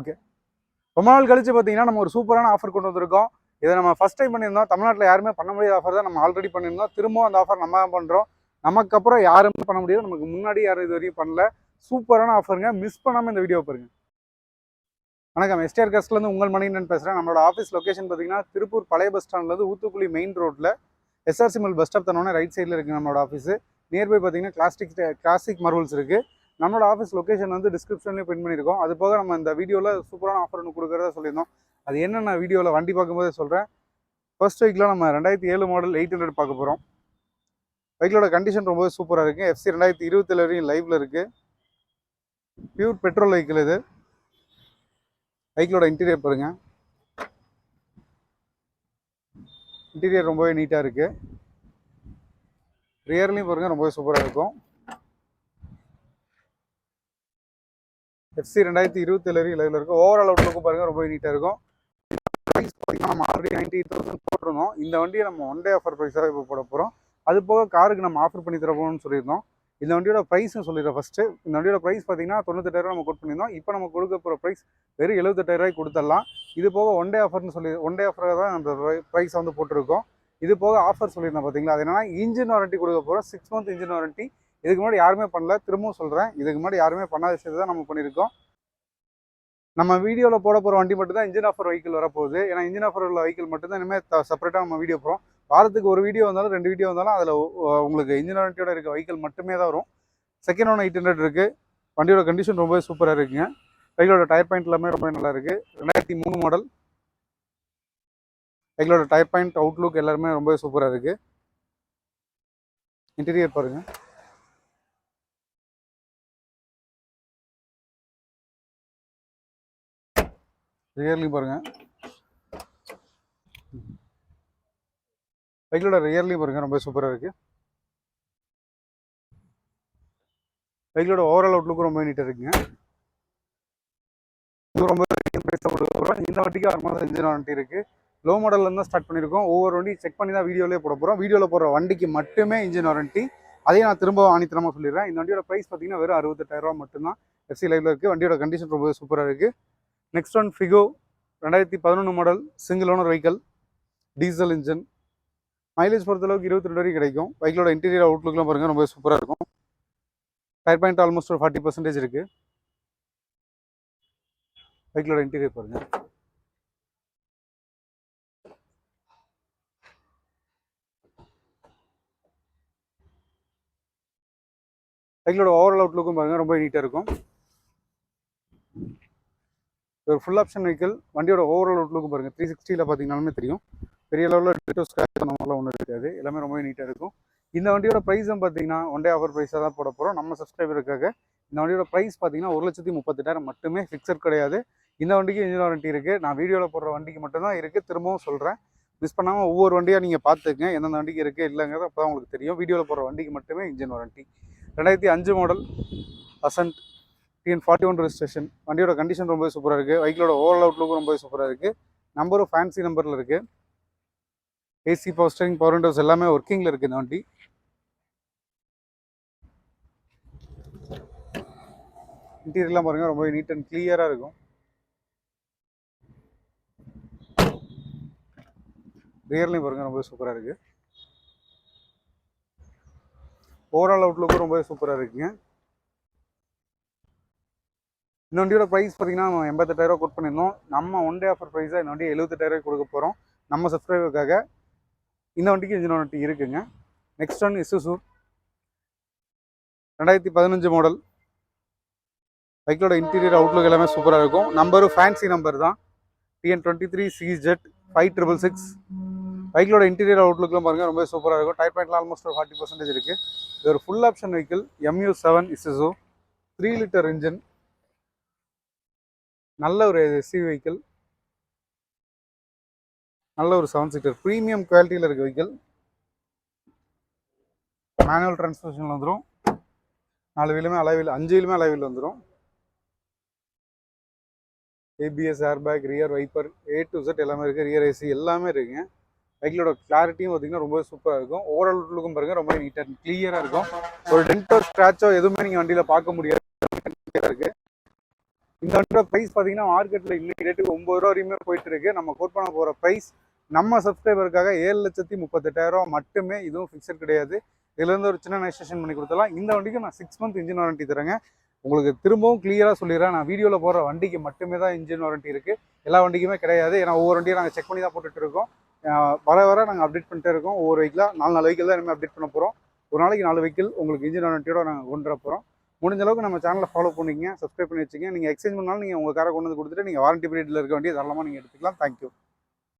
Okay ரொம்ப நாள் கழிச்சு பார்த்தீங்கன்னா நம்ம ஒரு சூப்பரான ஆஃபர் கொண்டு வந்திருக்கோம். இதை நம்ம ஃபர்ஸ்ட் டைம் பண்ணியிருந்தோம். தமிழ்நாட்டில் யாருமே பண்ண முடியாத ஆஃபர் தான் நம்ம ஆல்ரெடி பண்ணியிருந்தோம். திரும்பவும் அந்த ஆஃபர் நம்ம தான் பண்ணுறோம் நமக்கு அப்புறம் யாருமே பண்ண முடியாது நமக்கு முன்னாடி யாரும் இது வரையும் பண்ணல. சூப்பரான ஆஃபருங்க மிஸ் பண்ணாமல் இந்த வீடியோ பாருங்க. வணக்கம். எஸ்டிஆர் கஸ்ட்லேருந்து உங்கள் மணிகண்டன் பேசுகிறேன் நம்மளோட ஆஃபீஸ் லொகேஷன் பார்த்தீங்கன்னா திருப்பூர் பழைய பஸ் ஸ்டாண்ட்லேருந்து ஊத்துக்குழி மெயின் ரோட்டில் எஸ்ஆர்சிமல் பஸ் ஸ்டாப் தனோட ரைட் சைடில் இருக்குது நம்மளோட ஆஃபீஸு நியர்பை பார்த்தீங்கன்னா கிளாஸ்டிக் கிளாசிக் மார்வல்ஸ் இருக்குது நம்மளோட ஆஃபீஸ் லொக்கேஷன் வந்து டிஸ்கிரிப்ஷன்லேயும் பின் பண்ணியிருக்கோம். அது போக நம்ம இந்த வீடியோவில் சூப்பரான ஆஃபர் ஒன்று கொடுக்குறதா சொல்லியிருந்தோம். அது என்னென்ன வீடியோவில் வண்டி பார்க்கும்போதே சொல்கிறேன் ஃபர்ஸ்ட் வீக்கில் நம்ம ரெண்டாயிரத்தி ஏழு மாடல் எயிட் ஹண்ட்ரட் பார்க்க போகிறோம் பைக்கோட கண்டிஷன் ரொம்பவே சூப்பராக இருக்குது எஃப்சி ரெண்டாயிரத்தி இருபத்தேழு வரையும் லைவில் இருக்குது பியூர் பெட்ரோல் வெஹிக்கிள் இது. பைக்கிலோட இன்டீரியர் பாருங்கள் இன்டீரியர் ரொம்பவே நீட்டாக இருக்குது ரியர்லேயும் பாருங்கள் ரொம்பவே சூப்பராக இருக்கும். எஃப்சி ரெண்டாயிரத்தி இருபத்தேழு வரையும் இருக்கும். ஓவரால் அவுட்லுக்கும் பாருங்கள் ரொம்ப நீட்டாக இருக்கும். ப்ரைஸ் பார்த்தீங்கன்னா நம்ம ஆல்ரெடி நைன்டி தௌசண்ட் போட்டிருந்தோம். இந்த வண்டியை நம்ம ஒன் டே ஆஃபர் ப்ரைஸாக இப்போ போட போகிறோம் அது போக காருக்கு நம்ம ஆஃபர் பண்ணி தரப்போம்னு சொல்லியிருந்தோம். இந்த வண்டியோட ப்ரைஸ்னு சொல்லிடுறேன் ஃபஸ்ட்டு இந்த வண்டியோட ப்ரைஸ் பார்த்தீங்கன்னா தொண்ணூத்தெட்டாயிரம் நம்ம கொட் பண்ணியிருந்தோம். இப்போ நம்ம கொடுக்க போகிற ப்ரைஸ் வெறும் எழுபத்தெட்டாயிரூவாய்க்கு கொடுத்துடலாம். இது போக ஒன் டே ஆஃபர்னு சொல்லி ஒன் டே ஆஃபராக தான் அந்த ப்ரைஸ் வந்து போட்டிருக்கோம். இது போக ஆஃபர் சொல்லியிருந்தோம் பார்த்தீங்களா அது என்னன்னா இன்ஜின் வாரண்ட்டி கொடுக்க போகிறோம் சிக்ஸ் மந்த் இன்ஜின் வாரண்டி இதுக்கு முன்னாடி யாருமே பண்ணல. திரும்பவும் சொல்கிறேன் இதுக்கு முன்னாடி யாருமே பண்ணாத விஷயத்தை தான் நம்ம பண்ணியிருக்கோம். நம்ம வீடியோவில் போட போகிற வண்டி மட்டும் தான் இன்ஜின் ஆஃபர் வெஹிக்கிள் வரப்போகுது. ஏன்னா இன்ஜின் ஆஃபர் உள்ள வெஹிக்கிள் மட்டும்தான் இனிமேல் செப்பரேட்டாக நம்ம வீடியோ போகிறோம் வாரத்துக்கு ஒரு வீடியோ வந்தாலும் ரெண்டு வீடியோ வந்தாலும் அதில் உங்களுக்கு இன்ஜின் வாரண்டியோட இருக்க வெஹிக்கிள் மட்டுமே தான் வரும். செகண்ட் ஒன் எயிட் ஹண்ட்ரட் இருக்குது வண்டியோட கண்டிஷன் ரொம்பவே சூப்பராக இருக்குங்க. வெஹிக்கிளோட டயர் பாயிண்ட் எல்லாமே ரொம்ப நல்லா இருக்குது ரெண்டாயிரத்தி மூணு மாடல் வெஹிக்கிளோட டயர் பாயிண்ட் அவுட்லுக் எல்லாருமே ரொம்பவே சூப்பராக இருக்குது இன்டீரியர் பாருங்கள் ரியர்லி பாருங்கள் பைக்கிலோட ரியர்லி பாருங்க ரொம்ப சூப்பராக இருக்குது பைக்கிலோட ஓவரால் அவுட்லுக்கும் ரொம்ப நீட்டாக இருக்குங்க. இது ரொம்ப போகிறோம் இந்த வண்டிக்கு ஆறு மாதம் இன்ஜின் வாரண்டி இருக்குது லோ மாடல்ல தான் ஸ்டார்ட் பண்ணியிருக்கோம் ஒவ்வொரு வண்டி செக் பண்ணி தான் வீடியோலேயே போட போகிறோம் வீடியோவில் போடுற வண்டிக்கு மட்டுமே இன்ஜின் வாரண்டி அதையும் நான் திரும்ப ஆணித்தனமாக சொல்லிடுறேன். இந்த வண்டியோட ப்ரைஸ் பார்த்தீங்கன்னா வெறும் அறுபத்தெட்டாயிரம் ரூபா மட்டும்தான். எஃப்சி லைவ்ல இருக்குது வண்டியோட கண்டிஷன் ரொம்ப சூப்பராக இருக்குது நெக்ஸ்ட் ஒன் ஃபிகோ ரெண்டாயிரத்தி பதினொன்று model single owner vehicle diesel engine mileage பொறுத்தளவுக்கு இருபத்தி ரெண்டு வரைக்கும் கிடைக்கும். பைக்கோட இன்டீரியர் அவுட்லுக்லாம் பாருங்கள் ரொம்ப சூப்பராக இருக்கும். டயர் பாயிண்ட் ஆல்மோஸ்ட் ஒரு ஃபார்ட்டி பர்சன்டேஜ் இருக்குது பைக்கோட இன்டீரியர் பாருங்கள் பைக்கோட ஓவரால் அவுட்லுக்கும் பாருங்கள் ரொம்ப நீட்டாக இருக்கும். ஒரு ஃபுல் ஆப்ஷன் வெஹிக்கிள் வண்டியோட ஓவரால் அவுட்லுக்கும் பாருங்கள் த்ரீ சிக்ஸ்டியில் பார்த்தீங்கன்னாலுமே தெரியும். பெரிய லெவலில் டெட்டோ ஸ்க்ராச் அந்த மாதிரிலாம் ஒன்றும் இருக்காது. எல்லாமே ரொம்பவே நீட்டாக இருக்கும். இந்த வண்டியோட ப்ரைஸும் பார்த்தீங்கன்னா ஒன் டே ஆஃபர் ப்ரைஸாக தான் போட போகிறோம் நம்ம சப்ஸ்கிரைபருக்காக இந்த வண்டியோட ப்ரைஸ் பார்த்தீங்கன்னா ஒரு லட்சத்தி முப்பத்தெட்டாயிரம் மட்டுமே ஃபிக்ஸட் கிடையாது. இந்த வண்டிக்கு இன்ஜின் வாரண்டி இருக்குது நான் வீடியோவில் போடுற வண்டிக்கு மட்டும்தான் இருக்குது திரும்பவும் சொல்கிறேன் மிஸ் பண்ணாமல் ஒவ்வொரு வண்டியாக நீங்கள் பார்த்துக்கங்க எந்தெந்த வண்டிக்கு இருக்குது இல்லைங்கிறது அப்போ தான் உங்களுக்கு தெரியும். வீடியோவில் போடுற வண்டிக்கு மட்டுமே இன்ஜின் வாரண்டி ரெண்டாயிரத்தி அஞ்சு model Accent TN forty one registration வண்டியோட கண்டிஷன் ரொம்ப சூப்பராக இருக்குது வைக்கிளோட ஓவரால் அவுட்லுக்கும் ரொம்ப சூப்பராக இருக்குது நம்பரும் ஃபேன்சி நம்பரில் இருக்குது AC power steering power windows எல்லாமே ஒர்க்கிங்கில் இருக்குது இந்த வண்டி. இன்டீரியர்லாம் பாருங்கள் ரொம்ப நீட் அண்ட் கிளியராக இருக்கும். ரியர்லையும் பாருங்கள் ரொம்ப சூப்பராக இருக்குது ஓவரால் அவுட்லுக்கும் ரொம்ப சூப்பராக இருக்குங்க. இந்த வண்டியோட ப்ரைஸ் பார்த்தீங்கன்னா நம்ம எண்பத்தெட்டாயிரம் கோட் பண்ணியிருந்தோம். நம்ம ஒன் டே ஆஃபர் ப்ரைஸாக இந்த வண்டி எழுபத்தெட்டாயிரம் கொடுக்க போகிறோம் நம்ம சப்ஸ்கிரைபருக்காக இந்த வண்டிக்கு இன்ஜின் வண்டி இருக்குங்க. நெக்ஸ்ட் ஒன் இசுசு ரெண்டாயிரத்தி பதினஞ்சு மாடல் பைக்கோட இன்டீரியர் அவுட்லுக் எல்லாமே சூப்பராக இருக்கும். நம்பரும் ஃபேன்சி நம்பர் தான். TN twenty three C Z five triple six பைக்கோட இன்டீரியர் அவுட்லுக்லாம் பாருங்கள் ரொம்ப சூப்பராக இருக்கும். டயர் பாயிண்ட்லாம் ஆல்மோஸ்ட் ஒரு ஃபார்ட்டி பர்சன்டேஜ் இருக்குது இது ஒரு full option vehicle MU seven Isuzu three litre engine நல்ல ஒரு எஸ்சி வெஹிக்கிள் நல்ல ஒரு செவன் சீட்டர் ப்ரீமியம் குவாலிட்டியில் இருக்க வெஹிக்கிள் மேனுவல் டிரான்ஸ்மிஷனில் வந்துடும் நாலு வீலுமே அலைவில் அஞ்சு வீலுமே அலைவில் வந்துடும் ABS airbag rear wiper A to Z எல்லாமே இருக்குது ரியர் ஏசி எல்லாமே இருக்குங்க. வெஹிக்கிளோட கிளாரிட்டியும் பார்த்தீங்கன்னா ரொம்ப சூப்பராக இருக்கும். ஓவரால் லுக்கும் பாருங்க ரொம்ப நீட்டாக கிளியராக இருக்கும். ஒரு டென்ட்டோ ஸ்க்ராச்சோ எதுவுமே நீங்கள் வண்டியில் பார்க்க முடியாது. இருக்கு இந்த வண்டியோட ப்ரைஸ் பார்த்தீங்கன்னா மார்க்கெட்டில் இன்னைக்கு ரேட்டுக்கு ஒம்பது ரூபா வரையுமே போயிட்டு இருக்கு நம்ம கோட் பண்ண போகிற ப்ரைஸ் நம்ம சப்ஸ்கிரைபருக்காக ஏழு லட்சத்தி முப்பத்தெட்டாயிரம் மட்டுமே இதுவும் ஃபிக்ஸட் கிடையாது. இதுலேருந்து ஒரு சின்ன நெக்ஸ்டேஷன் பண்ணி கொடுத்தலாம் இந்த வண்டிக்கு நான் சிக்ஸ் மந்த் இன்ஜின் வாரண்டி தரேங்க. உங்களுக்கு திரும்பவும் கிளியராக சொல்லிடுறேன். நான் வீடியோவில் போடுற வண்டிக்கு மட்டுமே தான் இன்ஜின் வாரண்டி இருக்குது எல்லா வண்டிக்குமே கிடையாது. ஏன்னா ஒவ்வொரு வண்டியும் நாங்கள் செக் பண்ணி தான் போட்டுட்டு இருக்கோம். வர வர நாங்கள் அப்டேட் பண்ணிட்டே இருக்கோம். ஒவ்வொரு வெஹிக்கிளாக நாலு நாலு வெஹிக்கிள் தான் இனிமேல் அப்டேட் பண்ண போகிறோம் ஒரு நாளைக்கு நாலு வெஹிக்கிள் உங்களுக்கு இன்ஜின் வாரண்டியோட நாங்கள் கொண்டு போகிறோம் முடிஞ்ச அளவுக்கு நம்ம சேனலை ஃபாலோ பண்ணிக்கங்க சப்ஸ்கிரைப் பண்ணி வச்சுக்கோங்க. நீங்கள் எக்ஸ்சேஞ்ச் பண்ணாலும் நீங்கள் உங்கள் காரை கொண்டு வந்து கொடுத்துட்டு நீங்கள் வாரண்டி பீரியடில் இருக்க வேண்டிய தாராளமாக நீங்கள் எடுத்துக்கலாம். தேங்க்யூ